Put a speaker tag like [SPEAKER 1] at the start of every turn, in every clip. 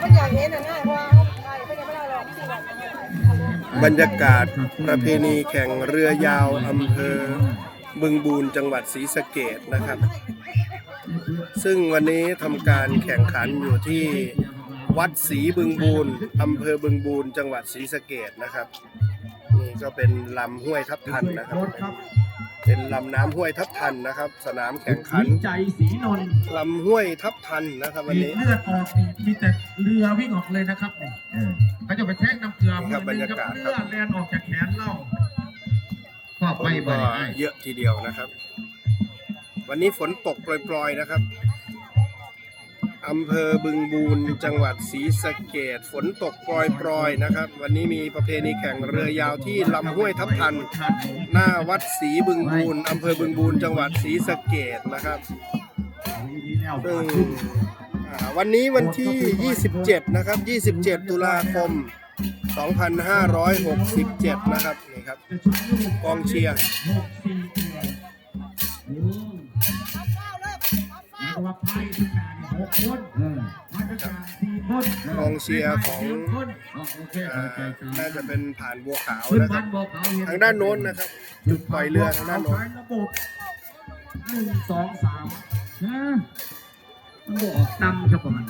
[SPEAKER 1] ก็อยากเห็นนะนะเพราะว่าเขาไทยเขายังไม่ได้หรอกที่แบบ
[SPEAKER 2] บรรยากาศประเพณีแข่งเรือยาวอำเภอบึงบูนจังหวัดศรีสะเกดนะครับ ซึ่งวันนี้ทำการแข่งขันอยู่ที่วัดศรีบึงบูนอำเภอบึงบูนจังหวัดศรีสะเกดนะครับ นี่ก็เป็นลำห้วยทับทันนะครับ เป็นลำน้ำห้วยทับทันนะครับ สนามแข่งขัน
[SPEAKER 3] วิจัยศรีนนท์
[SPEAKER 2] ลำห้วยทับทันนะครับวัน
[SPEAKER 3] มี
[SPEAKER 2] นี้
[SPEAKER 3] เลือดออกนี่มีแต่เรือวิ่งออกเลยนะครับนี่เออเขาจะไปแทงน้ำเกลือ
[SPEAKER 2] ครับ
[SPEAKER 3] มือหนึง
[SPEAKER 2] บรรยากาศ
[SPEAKER 3] เลือดแลนออกจากแขนเล่าก็
[SPEAKER 2] ฝ
[SPEAKER 3] ไป
[SPEAKER 2] น
[SPEAKER 3] ไป
[SPEAKER 2] ก็เยอะทีเดียวนะครับ วันนี้ฝนตกโปรยๆนะครับ อำเภอบึงบูนจังหวัดศรีสะเกดฝนตกโปรยๆนะครับ วันนี้มีประเพณีแข่งเรือยาวที่ลำห้วยทับทัน หน้าวัดศรีบึงบูนอำเภอบึงบูนจังหวัดศรีสะเกดนะครับซึ่งวันนี้วันที่ 27 นะครับ 27 ตุลาคม 2567 นะครับนี่ครับกองเชียร์
[SPEAKER 3] สี่เดือนอืมแล้วก็ว่าไพ่ทุกงาน หกคนมาตรการสี่คน
[SPEAKER 2] กองเชียร์ของ
[SPEAKER 3] สี่คนอ๋อโอเค
[SPEAKER 2] อ่า
[SPEAKER 3] โอเคครับ
[SPEAKER 2] น่าจะเป็นผ่านบัวขาว
[SPEAKER 3] ขึ้น
[SPEAKER 2] นะค
[SPEAKER 3] บ้า
[SPEAKER 2] รับ
[SPEAKER 3] นบอกเขาเห็
[SPEAKER 2] ทางด้านโน้นนะครับจุดปล่อยเรือทางด้านโน้น
[SPEAKER 3] เอระบบหนึ่งสองสามนะมันบอกออกนำครับประมาณ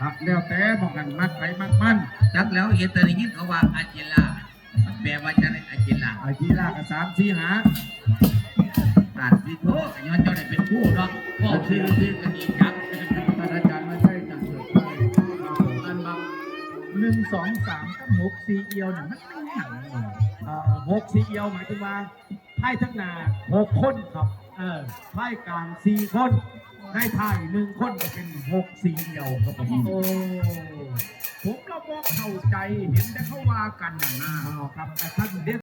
[SPEAKER 3] ครับแล้วแต่บอกกันมัดไปมัดมัน
[SPEAKER 4] จักแล้วเห็นแต่ได้ยินเขาว่าอาจิลาแปลว่าจะได้อาจิลา
[SPEAKER 3] อาชีลากับสามสี่หา
[SPEAKER 4] ตัดที่โทษย้อนเจ้าได้เป็นผู้เนาะก็คือคือกันอีกจัง
[SPEAKER 3] ท่ หนึ่งสองสามกับหกสี่เอียวเนี่ยมันไม่หนังเลยอ่าหกสี่เอียวหมายถึงว่าไพ่ทั้งหนาหกคนครับเออไพ่กลางสี่คนให้ไพ่หนึ่งคนก็เป็นหกสี่เอียวครับผมโอ้ผมเราบอกเข้าใจเห็นแต่เขาว่ากันนะนะอ๋อครับแต่ท่านเด็